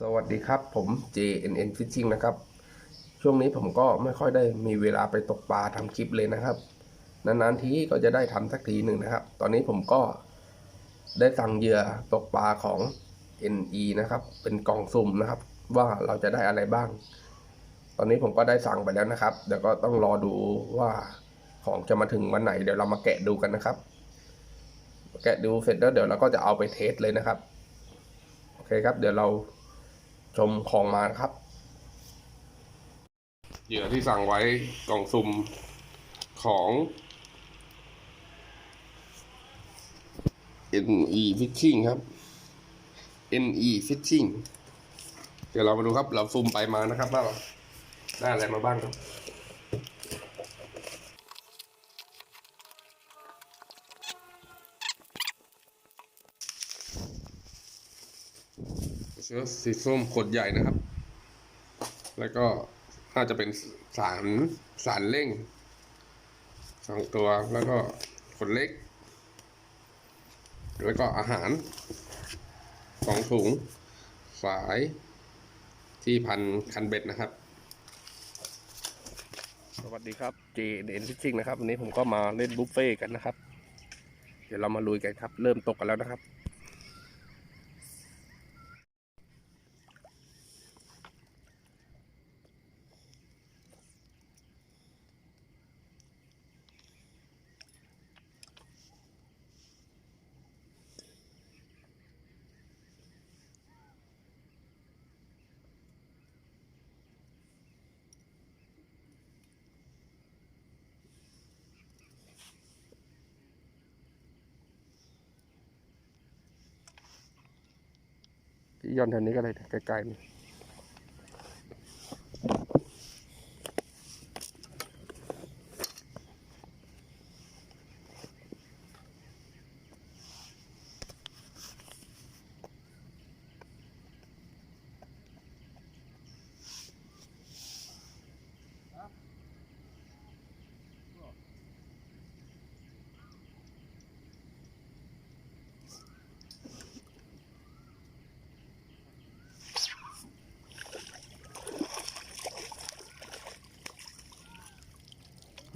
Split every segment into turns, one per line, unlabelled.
สวัสดีครับผม JNN Fishing นะครับ ช่วงนี้ผมก็ไม่ค่อยได้มีเวลาไปตกปลาทำคลิปเลยนะครับ นานๆทีก็จะได้ทำสักทีหนึ่งนะครับ ตอนนี้ผมก็ได้สั่งเหยื่อตกปลาของ NE นะครับ เป็นกล่องสุ่มนะครับ ว่าเราจะได้อะไรบ้าง ตอนนี้ผมก็ได้สั่งไปแล้วนะครับเดี๋ยวก็ต้องรอดูว่าของจะมาถึงวันไหน เดี๋ยวเรามาแกะดูกันนะครับ แกะดูเสร็จแล้วเดี๋ยวเราก็จะเอาไปเทสเลยนะครับ โอเคครับ เดี๋ยวเรา ชมของมานะครับ เหยื่อที่สั่งไว้กล่องสุ่มของ NE Fishing ครับ NE Fishing เดี๋ยวเรามาดูครับ เราซุ่มไปมานะครับว่าได้อะไรมาบ้างครับ เชื้อสีส้มขดใหญ่นะครับ แล้วก็น่าจะเป็นสารสารเร่งสองตัวแล้วก็ขดเล็ก แล้วก็อาหารสองถุงสายที่พันคันเบ็ดนะครับ สวัสดีครับ J N Fishing นะครับ วันนี้ผมก็มาเล่นบุฟเฟ่กันนะครับ เดี๋ยวเรามาลุยกันครับ เริ่มตกกันแล้วนะครับ ย่อนแถวนี้ก็เลยไกลๆ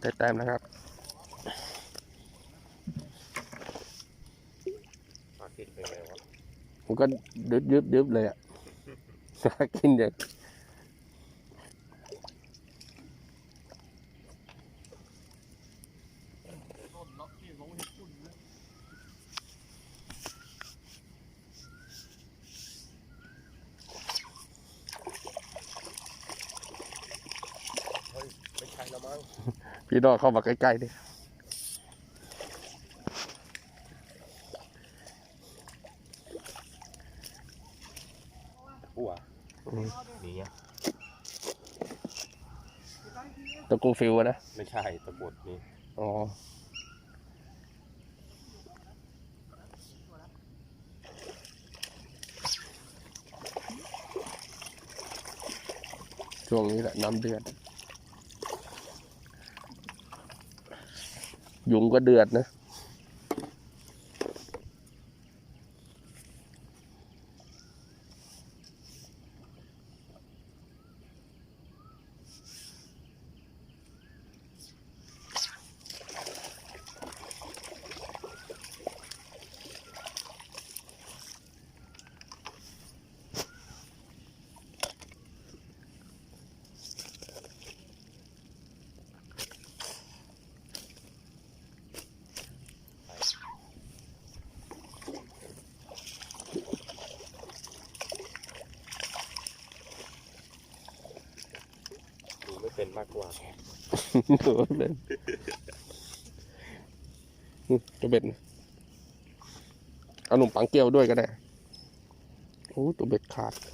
ได้แต้มนะครับ
ปลาติดเป็นไงวะ
ผมก็ดึบดึบดึบเลยอะกินอย่าง
เฮ้ย ไม่ใช่แล้วมั้ง
พี่ดอเข้ามาใกล้ๆดิ
อ้วนี่ไง
ตะกูฟิวอะนะ
ไม่ใช่ตะบดนี่
อ๋อ ช่วงนี้แหละน้ำเดือด ยุงก็เดือดนะ
นมากกว่า
ตัวเบ็ดตัวเบ็ดนะเอาหนุ่มปังเกียวด้วยก็ได้ โอ้ ตัวเบ็ดขาด
เ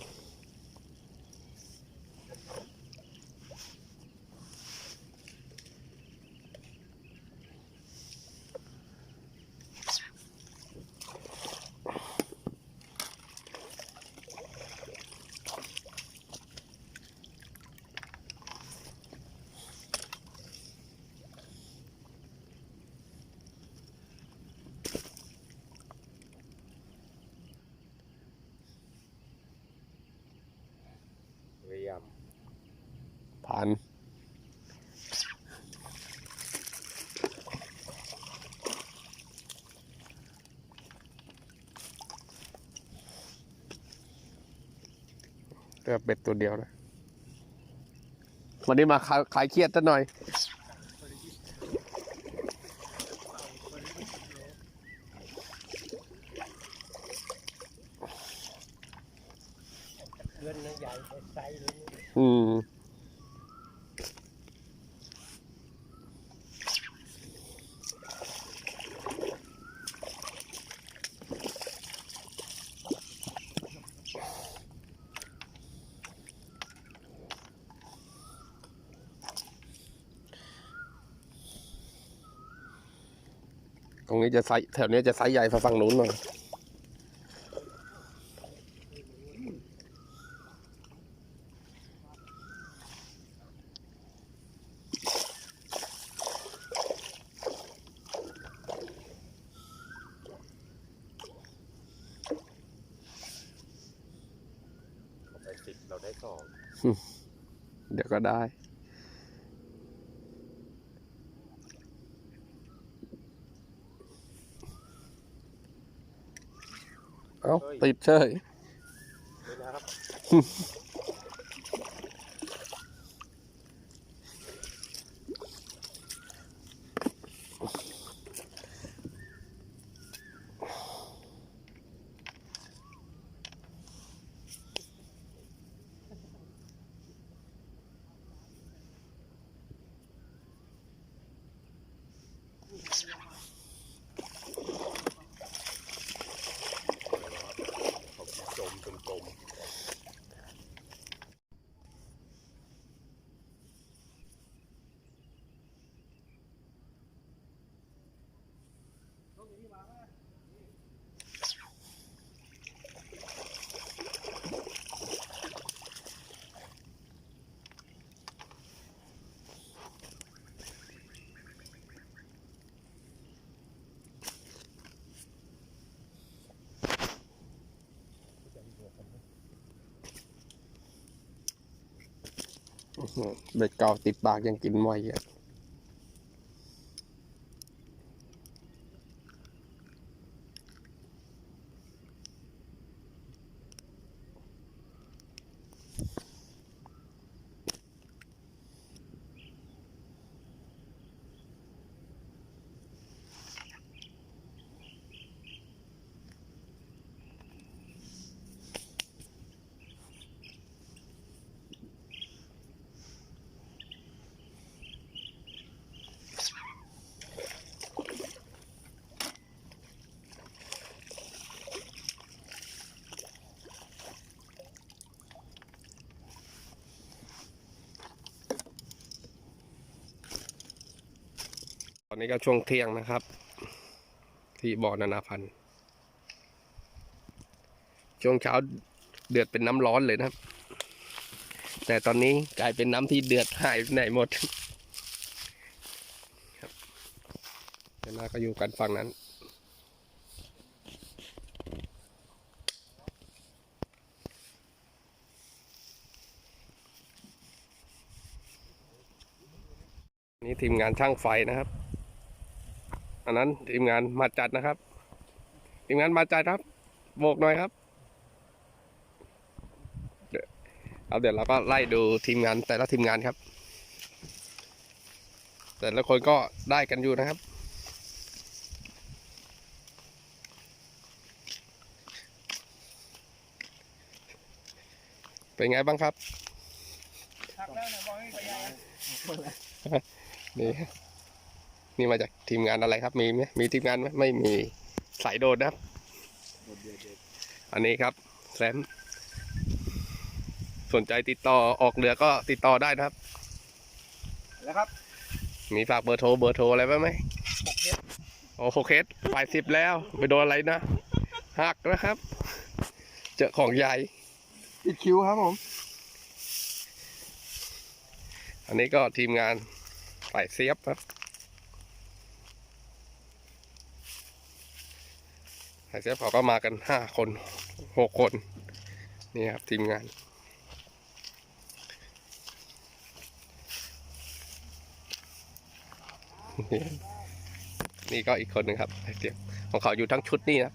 ผ่า
น เลือเป็ดตัวเดียวนะวันนี้มาขายขายเครียดซะหน่อย
เดือนนะใหญ่ไซส์เลย
อืม ต รงนี้จะไซส์แถวนี้จะไซส์ใหญ่กว่าฝั่งนู้นหน่อย
ได้สิบเราได้สอง
เดี๋ยวก็ได้ เอ้าติดเฉย
เบ็
ดเก่าติดปากยังกินไม่อะ อนนี้ก็ช่วงเที่ยงนะครับ ที่บ่อนานาพันธุ์ช่วงเช้าเดือดเป็นน้ำร้อนเลยนะครับ แต่ตอนนี้กลายเป็นน้ำที่เดือดหายไปไหนหมดครับเวนาก็อยู่กันฝั่งนั้นนี่ทีมงานช่างไฟนะครับ อันนั้นทีมงานมาจัดนะครับ ทีมงานมาจัดครับ โบกหน่อยครับเดี๋ยวเอาเดี๋ยวเราก็ไล่ดูทีมงานแต่ละทีมงานครับ แต่ละคนก็ได้กันอยู่นะครับ เป็นไงบ้างครับนี่ นี่มาจากทีมงานอะไรครับ มีไหมมีทีมงานไหมไม่มีสายโดดนะครับ อันนี้ครับแซมสนใจติดต่อออกเรือก็ติดต่อได้นะครับ
แล้วครับ
มีฝากเบอร์โทรเบอร์โทรอะไรไว้ไหมโอ้โหเคสปลายสิบแล้ว ไปโดนอะไรนะหักนะครับ เจอของใหญ่
ปิดคิวครับผม
อันนี้ก็ทีมงานฝ่ายเซียบครับ แต่เจ้เขาก็มากันห้าคนหกคน นี่ครับทีมงาน นี่ก็อีกคนหนึ่งครับเตรียมของเขาอยู่ทั้งชุดนี่นะ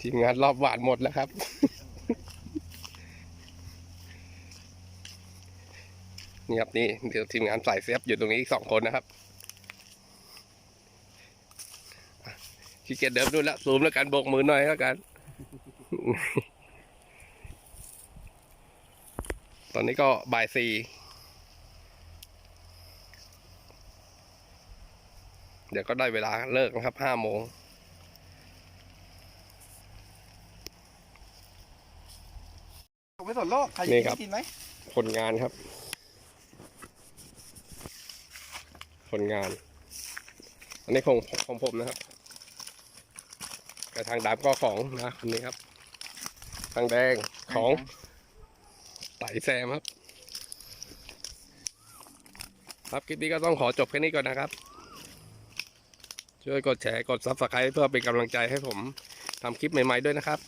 ทีมงานรอบหวานหมดแล้วครับนี่ครับนี่เดี๋ยวทีมงานสายเซฟอยู่ตรงนี้อีกสองคนนะครับ ขี้เกียจเดิมดูแล้วซูมแล้วกันโบกมือหน่อยแล้วกัน ตอนนี้ก็บ่ายสี่เดี๋ยวก็ได้เวลาเลิกนะครับห้าโมง
ผมไม่สนโลก ใคร
นี่
จะ
ครับ
กินไหม
คนงานครับคนงาน อันนี้ของของผมนะครับ กระทางดำก็ของนะคนนี้ครับทางแดงของไต่แซมครับ ครับคลิปนี้ก็ต้องขอจบแค่นี้ก่อนนะครับ ช่วยกดแชร์กดซับสไครต์เพื่อเป็นกำลังใจให้ผมทำคลิปใหม่ ๆด้วยนะครับ